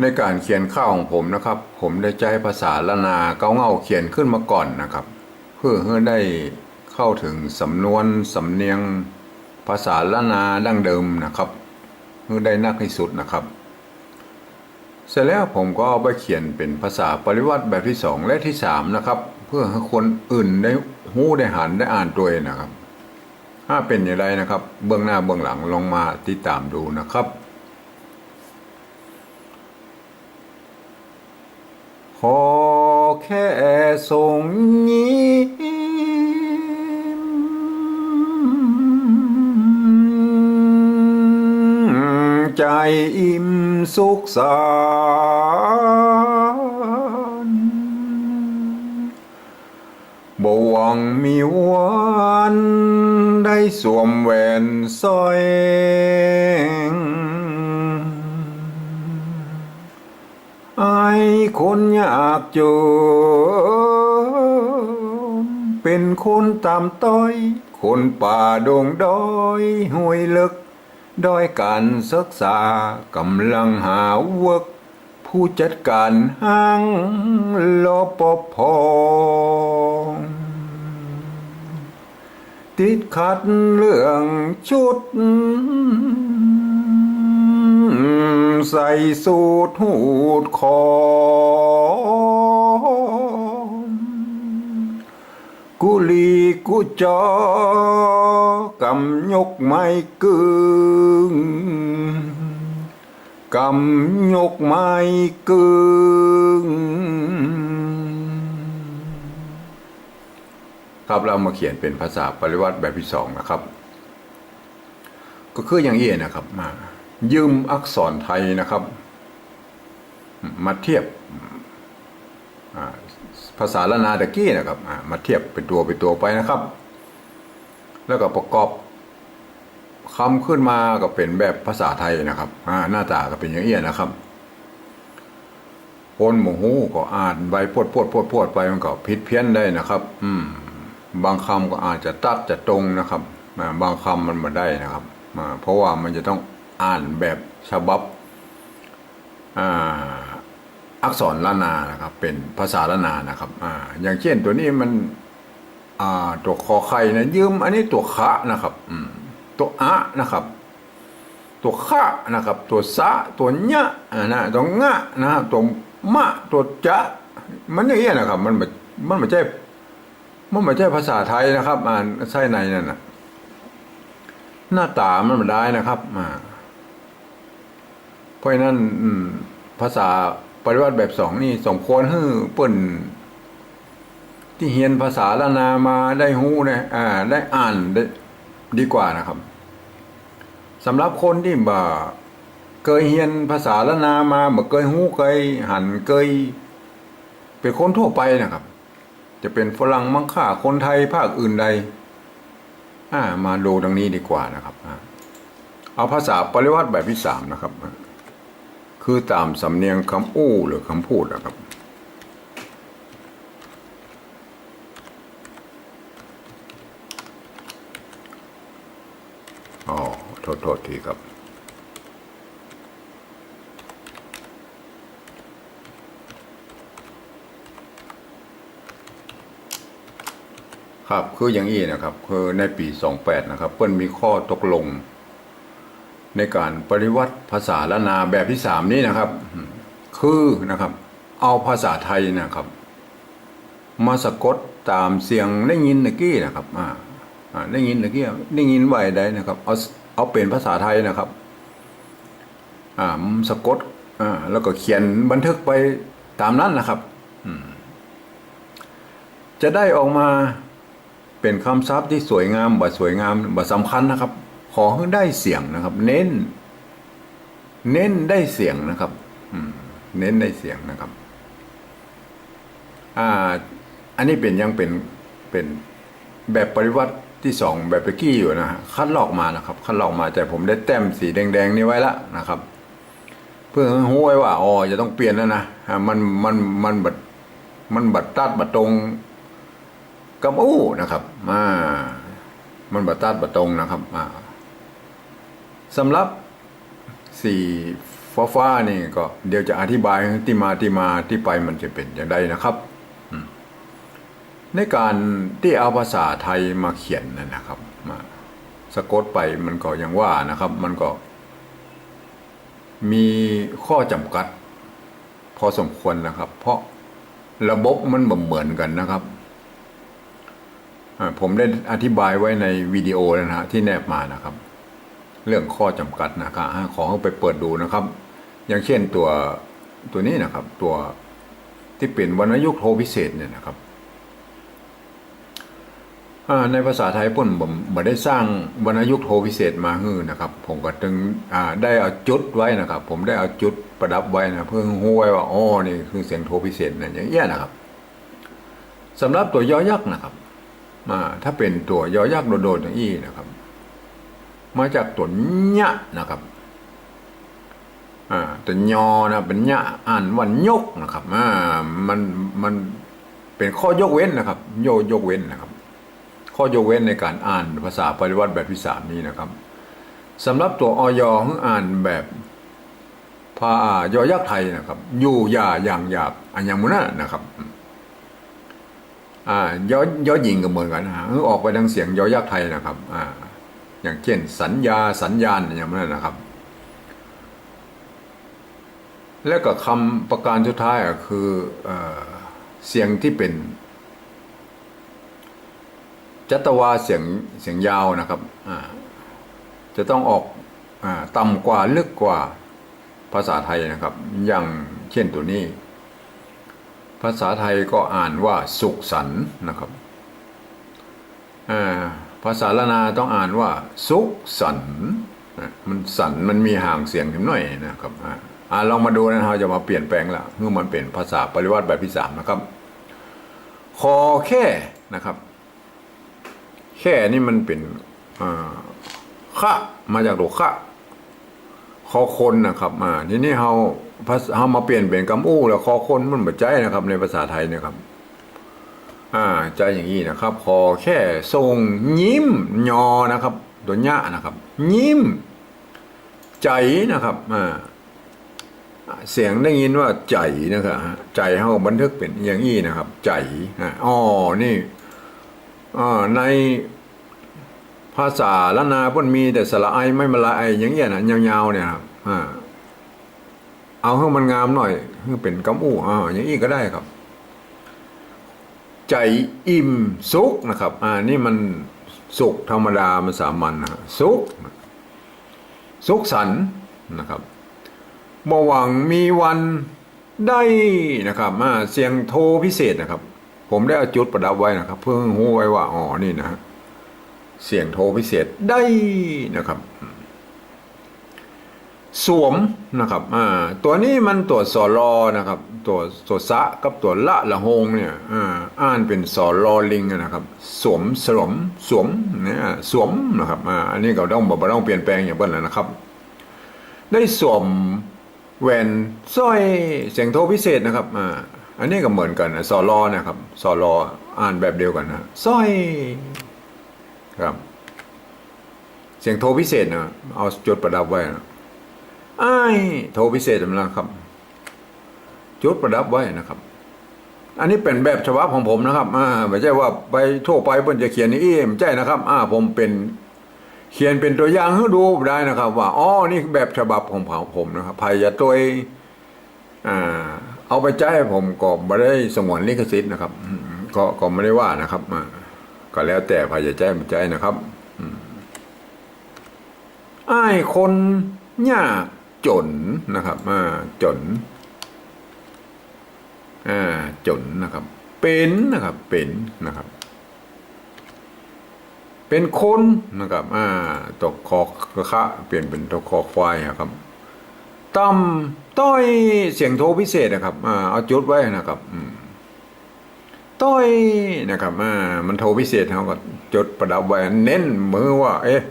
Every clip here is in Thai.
ในการเขียนข้าวของผมนะครับ ผมได้ใจภาษาละนาเก้าเงาเขียนขึ้นมาก่อนนะครับ เพื่อให้ได้เข้าถึงสำนวนสำเนียงภาษาละนาดั้งเดิมนะครับเพื่อได้นักที่สุดนะครับ เสร็จแล้วผมก็เอาไปเขียนเป็นภาษาปริวัติแบบที่สองและที่สามนะครับ เพื่อให้คนอื่นได้หู้ได้หันได้อ่านตัวเองนะครับ ถ้าเป็นอย่างไรนะครับ เบื้องหน้าเบื้องหลังลองมาติดตามดูนะครับ ขอแค่ส่งยิ้มใจอิ่มสุขสันต์บวงมีวันได้สวมแหวนสร้อย ไอ้คนยากจนเป็นคนตามต้อย คนป่าดงดอยห้วยลึก ด้อยการศึกษากำลังหาเวิกผู้จัดการห้างรปภติดขัดเรื่องชุด ใส่สูทหูดคอกุลีกุจอกำยกไม้กึงกำยกไม้กึงครับเรามาเขียนเป็นภาษาปริวัติแบบที่สองนะครับ ก็คืออย่างนี้นะครับมา ยืมอักษรไทยนะครับ มาเทียบภาษาละนาตะกี้นะครับมาเทียบเป็นตัวเป็นตัวไปนะครับ แล้วก็ประกอบคำขึ้นมาก็เป็นแบบภาษาไทยนะครับหน้าตาก็เป็นอย่างนี้นะครับคนหมูหูก็อ่านใบพวดพวดพวดพวดไปมันก็ผิดเพี้ยนได้นะครับ อืม บางคำก็อาจจะตัดจะตรงนะครับบางคำมันมาได้นะครับเพราะว่ามันจะต้อง อ่านแบบฉบับอักษรละนานะครับ เป็นภาษาละนานะครับออย่างเช่นตัวนี้มันตัวคอไข่นะยืม อันนี้ตัวคะนะครับตัวอะนะครับ ตัวคะนะครับ ตัวสะตัวเนะนะตัวงะนะครับตัวมะตัวจะมันอย่างเงี้ยนะครับ มันม่มันไม่ใช่มันไม่ใช่ภาษาไทยนะครับ อ่านไส้ในนั่นนะหน้าตามันไม่ได้นะครับอ่า เพราะฉะนั้นภาษาปริวัติแบบสองนี่สมควรให้เปิ่นที่เรียนภาษาละนามาได้หู้ได้อ่า ได้อ่านได้ดีกว่านะครับสำหรับคนที่บ่เคยเรียนภาษาละนามาบ่เคยหู้เคยหันเคยเป็นคนทั่วไปนะครับ จะเป็นฝรั่งมังค่าคนไทยภาคอื่นใด อ่า มาดูดังนี้ดีกว่านะครับเอาภาษาปริวัติแบบที่สามนะครับ คือตามสำเนียงคำอู้หรือคำพูดนะครับ อ๋อ โทษโทษทีครับครับคืออย่างนี้นะครับ คือในปี 28 นะครับ เปิ้นมีข้อตกลง ในการปริวัติภาษาละนาแบบที่สามนี้นะครับ คือนะครับ เอาภาษาไทยนะครับ มาสะกดตามเสียงได้ยินตะกี้นะครับอ่าได้ยินตะกี้ได้ยินไหวได้นะครับ เอาเอาเป็นภาษาไทยนะครับ อ่าสะกดอ่าแล้วก็เขียนบันทึกไปตามนั้นนะครับอืมจะได้ออกมาเป็นคำศัพท์ที่สวยงามบ่สวยงามบ่สำคัญนะครับ ขอให้ได้เสียงนะครับ เน้น เน้นได้เสียงนะครับเน้นได้เสียงนะครับ อ่า อันนี้เป็นยังเป็นเป็นแบบปริวัติที่สองแบบเมื่อกี้อยู่นะฮะคัดลอกมานะครับ คัดลอกมาแต่ผมได้แต้มสีแดงๆนี้ไว้แล้วนะครับ เพื่อให้รู้ไว้ว่าอ๋อจะต้องเปลี่ยนแล้วนะมันมันมันบัดมันบัดตัดบัดตรงกับอู้นะครับอ่ามันบัดตัดบัดตรงนะครับอ่า สำหรับสีฟ้าฟ้านี่ก็เดี๋ยวจะอธิบายที่มาที่มาที่ไปมันจะเป็นอย่างไรนะครับในการที่เอาภาษาไทยมาเขียนนั่นนะครับ มาสะกดไปมันก็ยังว่านะครับ มันก็ มีข้อจำกัด พอสมควรนะครับ เพราะระบบมันบ่เหมือนกันนะครับผมได้อธิบายไว้ในวิดีโอแล้วนะฮะที่แนบมานะครับ เรื่องข้อจำกัดนะครับขอให้ไปเปิดดูนะครับ อย่างเช่นตัวตัวนี้นะครับ ตัวที่เป็นวรรณยุกโทพิเศษเนี่ยนะครับในภาษาไทยป่นผมบ่ได้สร้างวรรณยุกโทพิเศษมาฮื้อนะครับ ผมก็จึงได้เอาจุดไว้นะครับ ผมได้เอาจุดประดับไว้นะเพื่อให้รู้ไว้ว่าอ๋อนี่คือเสียงโทพิเศษนะอย่างเงี้ยนะครับสำหรับตัวย่อยักษ์นะครับถ้าเป็นตัวย่อยักษ์โดดๆอย่างอี้นะครับ มาจากตัวญะนะครับอ่าแต่ยอนะเป็นญะอ่านว่ายกนะครับอ่ามันมันเป็นข้อยกเว้นนะครับ โยยกเว้นนะครับ ข้อยกเว้นในการอ่านภาษาปริวัติแบบที่สามนี้นะครับสำหรับตัวออยของอ่านแบบพายอยักษ์ไทยนะครับ อยู่ยาอย่างหยาบอันยังมุนะนะครับอ่ายอยอหญิงก็เหมือนกันนะฮะออกไปดังเสียงยอยักษ์ไทยนะครับ อ่า อย่างเช่นสัญญาสัญญาณอย่างนั้นนะครับ แล้วก็คำประการสุดท้ายก็คือเอเสียงที่เป็น จัตวาเสียงเสียงยาวนะครับจะต้องออกอต่ำกว่าลึกกว่าภาษาไทยนะครับ อย่างเช่นตัวนี้ ภาษาไทยก็อ่านว่าสุขสันนะครับอ่า ภาษาละนาต้องอ่านว่า สุขสันมันสันมันมีห่างเสียงขึ้นหน่อยนะครับอ่าลองมาดูนะเราจะมาเปลี่ยนแปลงละเมื่อมันเป็นภาษาปริวัติแบบที่สามนะครับ คอแค่นะครับ แค่นี่มันเป็นอ่าคะมาจากตัวคะคอคนนะครับอ่าทีนี้เราภาษาเรามาเปลี่ยนเป็นกำอู้แล้วคอคนมันแบบใจนะครับ ในภาษาไทยนะครับ อ่าใจอย่างนี้นะครับคอแค่ทรงยิ้มยอนะครับตัวญะนะครับ ยิ้ม ใจนะครับอ่าเสียงได้ยินว่าใจนะครับใจเขาบันทึกเป็นอย่างนี้นะครับ ใจอ๋อนี่อในภาษาละนาพิ่นมีแต่สระไอไม่มาละไออย่างเงี้ยนะยาวๆเนี่ยครับอเอาให้มันงามหน่อยให้เป็นกำอู้อ่าอย่างนี้ก็ได้ครับ ใจอิ่มสุขนะครับ อ่านี่มันสุขธรรมดามันสามัญนะสุข สุขสันนะครับบ่หวังมีวันได้นะครับอ่าเสียงโทรพิเศษนะครับ ผมได้เอาจุดประดับไว้นะครับ เพื่อหูไว้ว่าอ๋อนี่นะ เสียงโทรพิเศษได้นะครับ สวมนะครับอ่าตัวนี้มันตัวสอรอนะครับ ตัวตัวสะกับตัวละละหงเนี่ยอ่าอ่านเป็นสอรอลิงนะครับสวมสวมสวมเนี่ยสวมนะครับอ่าอันนี้ก็ต้องบอกว่าต้องเปลี่ยนแปลงอย่างเบิ้ลแล้วนะครับ ได้สวมแหวนสร้อยเสียงโทรพิเศษนะครับอ่าอันนี้ก็เหมือนกันนะสอรอนะครับสอรออ่านแบบเดียวกันนะสร้อยครับ เสียงโทรพิเศษนะเอาจดประดับไว้นะ ไอ้โทรพิเศษสำนักครับ จุดประดับไว้นะครับ อันนี้เป็นแบบฉบับของผมนะครับอ่าไม่ใช่ว่าไปทั่วไปเพิ่นจะเขียนนี่เองไม่ใช่นะครับ อ่า ผมเป็นเขียนเป็นตัวอย่างให้ดูได้นะครับ ว่าอ๋อนี่แบบฉบับของผมนะครับภัยจะตัวอ่า เอาไปใช้ผมก็ไม่ได้สงวนลิขสิทธิ์นะครับก็ก็ไม่ได้ว่านะครับก็แล้วแต่ภัยจะใช้ไม่ใช้นะครับอืมอ้ายคนยาก จนนะครับอ่าจนอ่าจนนะครับ เป็นนะครับเป็นนะครับ เป็นคนนะครับอ่าตกคอกระคะเปลี่ยนเป็นตกคอควายนะครับต่ำต้อยเสียงโทรพิเศษนะครับอ่าเอาจุดไว้นะครับอืมต้อยนะครับอ่ามันโทรพิเศษเขาก็จดประดับไว้เน้นมือว่า เอ๊ะ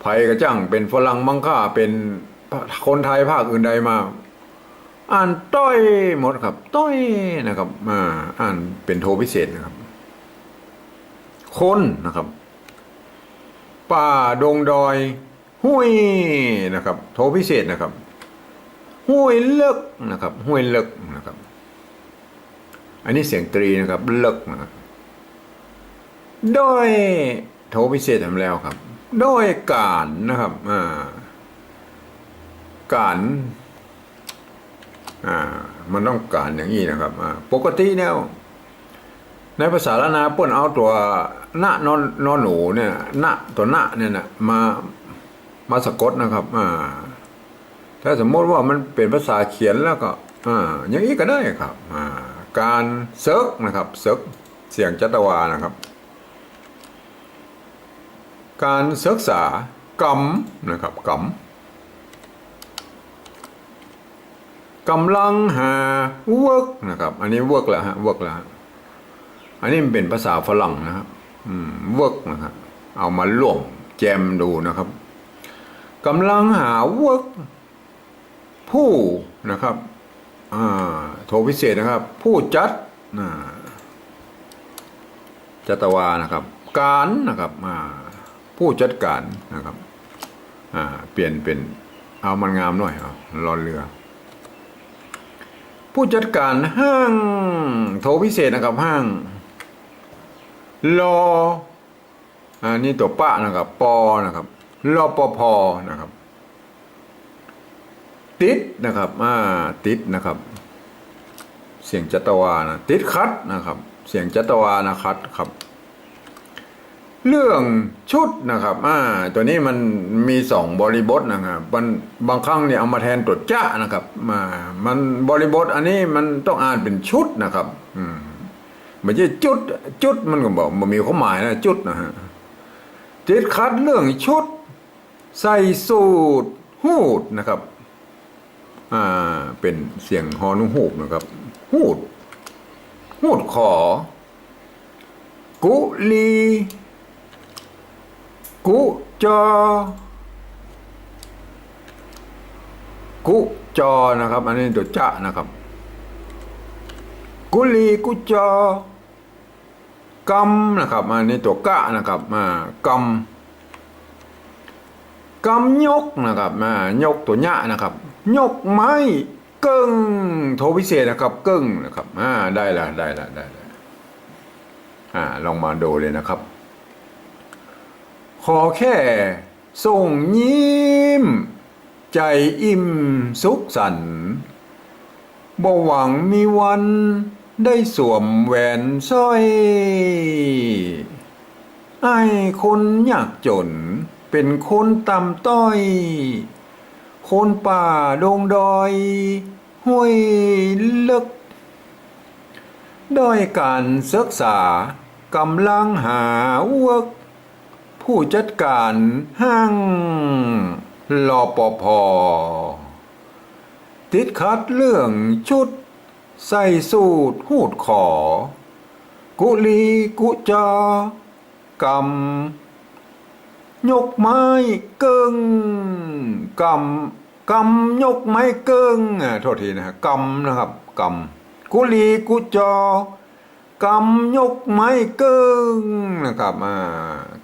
ไผ่กระจังเป็นฝรั่งมังค่าเป็น คนไทยภาคอื่นใดมา อ่านต้อยหมดครับ ต้อยนะครับอ่าอ่านเป็นโทพิเศษนะครับ คนนะครับ ป่าดงดอย ห้วยนะครับ โทพิเศษนะครับ ห้วยเลิกนะครับ ห้วยเลิกนะครับ อันนี้เสียงตรีนะครับ เลิกนะครับโดยโทพิเศษทำแล้วครับโดยการนะครับ อ่า การอ่ามันต้องการอย่างนี้นะครับปกติแล้วในภาษาละนาเปิ้นเอาตัวณนอนนอนหนูเนี่ยณตัวณเนี่ยนะมามาสะกดนะครับอ่าถ้าสมมติว่ามันเป็นภาษาเขียนแล้วก็อ่าอย่างนี้ก็ได้ครับอ่าการเซิร์กนะครับเซิร์กเสียงจัตวานะครับ การศึกษากรรมนะครับกรรม กำลังหา work นะครับ อันนี้ work แล้วฮะ work แล้วอันนี้มันเป็นภาษาฝรั่งนะครับอืม work นะครับเอามาร่วมแจมดูนะครับกำลังหา work ผู้นะครับโทรพิเศษนะครับ ผู้จัดจัตวานะครับ การนะครับผู้จัดการนะครับเปลี่ยนเป็นเอามันงามหน่อยเอารอเรือ ผู้จัดการห้าง โทรพิเศษนะครับห้างรออันนี้ตัวป้านะครับปอนะครับรอปพนะครับ ติดนะครับอ่าติดนะครับ เสียงจัตวานะติดคัดนะครับ เสียงจัตวานะคัดครับ เรื่องชุดนะครับอ่าตัวนี้มันมีสองบริบทนะครับมันบางครั้งเนี่ยเอามาแทนตัวจ้านะครับมามันบริบทอันนี้มันต้องอ่านเป็นชุดนะครับอืมไม่ใช่จุด จุดมันก็บอกมันมีความหมายนะจุดนะฮะติดคัดเรื่องชุด ใส่สูตรหูดนะครับ อ่า เป็นเสียงฮอนุหูบนะครับ หูด หูดขอ กุลี กุจอ กุจอนะครับ อันนี้ตัวจะนะครับ กุลีกุจอกำนะครับอันนี้ตัวกะนะครับมากำกำยกนะครับมายกตัวหยะนะครับ ยกไม้เกิ้งโทพิเศษนะครับ เกิ้งนะครับอ่าได้ละได้ละได้ละอ่าลองมาดูเลยนะครับ ขอแค่ส่งยิ้ม ใจอิ่มสุขสันบ่หวังมีวันได้สวมแหวนสร้อยไอ้คนยากจน เป็นคนต่ำต้อย คนป่าดงดอย ห้วยลึก ด้อยการศึกษากำลังหาเวิก ผู้จัดการห้างรอปภติดคัดเรื่องชุด ใส่สูตรหูดขอ กุลีกุจากำยกไม้เกิงกำกำยกไม้เกิงอะโทษทีนะฮะกำนะครับกำกุลีกุจอกำยกไม้เกิงนะครับอ่า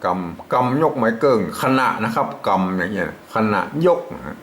กำกำยกไม้เกิงขณะนะครับกำอย่างเงี้ยขณะยกนะ